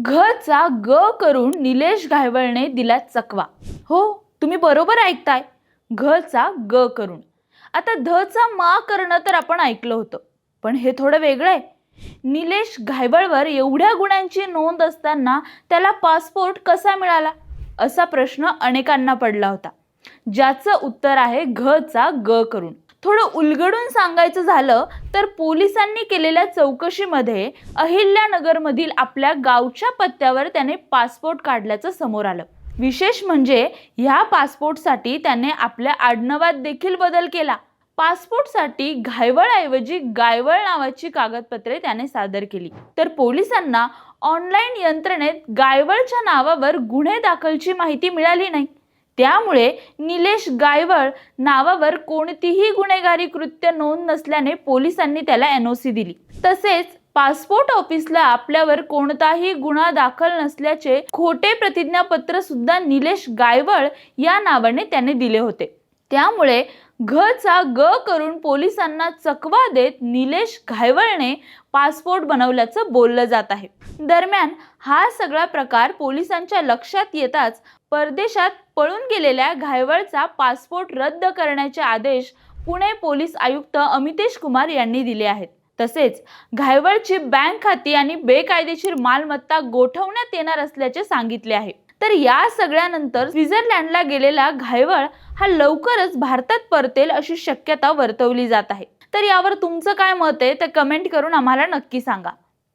घचा ग करून निलेश घायवळने दिला चकवा. हो तुम्ही बरोबर ऐकताय. घचा ग करून. आता धचा मा करणं तर आपण ऐकलं होतं पण हे थोडं वेगळं आहे. निलेश घायवळवर एवढ्या गुणांची नोंद असताना त्याला पासपोर्ट कसा मिळाला? असा प्रश्न अनेकांना पडला होता. ज्याचं उत्तर आहे घचा ग करून. थोडं उलगडून सांगायचं झालं तर पोलिसांनी केलेल्या चौकशीमध्ये अहिल्यानगरमधील आपल्या गावच्या पत्त्यावर त्याने पासपोर्ट काढल्याचं समोर आलं. विशेष म्हणजे ह्या पासपोर्टसाठी त्याने आपल्या आडनावात देखील बदल केला. पासपोर्टसाठी घायवळऐवजी गायवळ नावाची कागदपत्रे त्याने सादर केली. तर पोलिसांना ऑनलाईन यंत्रणेत गायवळच्या नावावर गुन्हे दाखलची माहिती मिळाली नाही. त्यामुळे निलेश गायवळ नावावर कोणतीही गुन्हेगारी कृत्य नोंद नसल्याने पोलिसांनी त्याला एनओसी दिली. तसेच पासपोर्ट ऑफिसला आपल्यावर कोणताही गुन्हा दाखल नसल्याचे खोटे प्रतिज्ञापत्र सुद्धा निलेश गायवळ या नावाने त्याने दिले होते. त्यामुळे घचा ग करून पोलिसांना चकवा देत निलेश घायवळने पासपोर्ट बनवल्याचं बोललं जात आहे. दरम्यान हा सगळा प्रकार पोलिसांच्या लक्षात येताच परदेशात पळून गेलेल्या घायवळचा पासपोर्ट रद्द करण्याचे आदेश पुणे पोलीस आयुक्त अमितेश कुमार यांनी दिले आहेत. तसेच घायवळची बँक खाती आणि बेकायदेशीर मालमत्ता गोठवण्यात येणार असल्याचे सांगितले आहे. तर या सगळ्यानंतर स्वित्झर्लंडला गेलेला घायवळ हा लवकरच भारतात परतेल अशी शक्यता वर्तवली जात आहे. तर यावर तुमचं काय मत आहे ते कमेंट करून आम्हाला नक्की सांगा.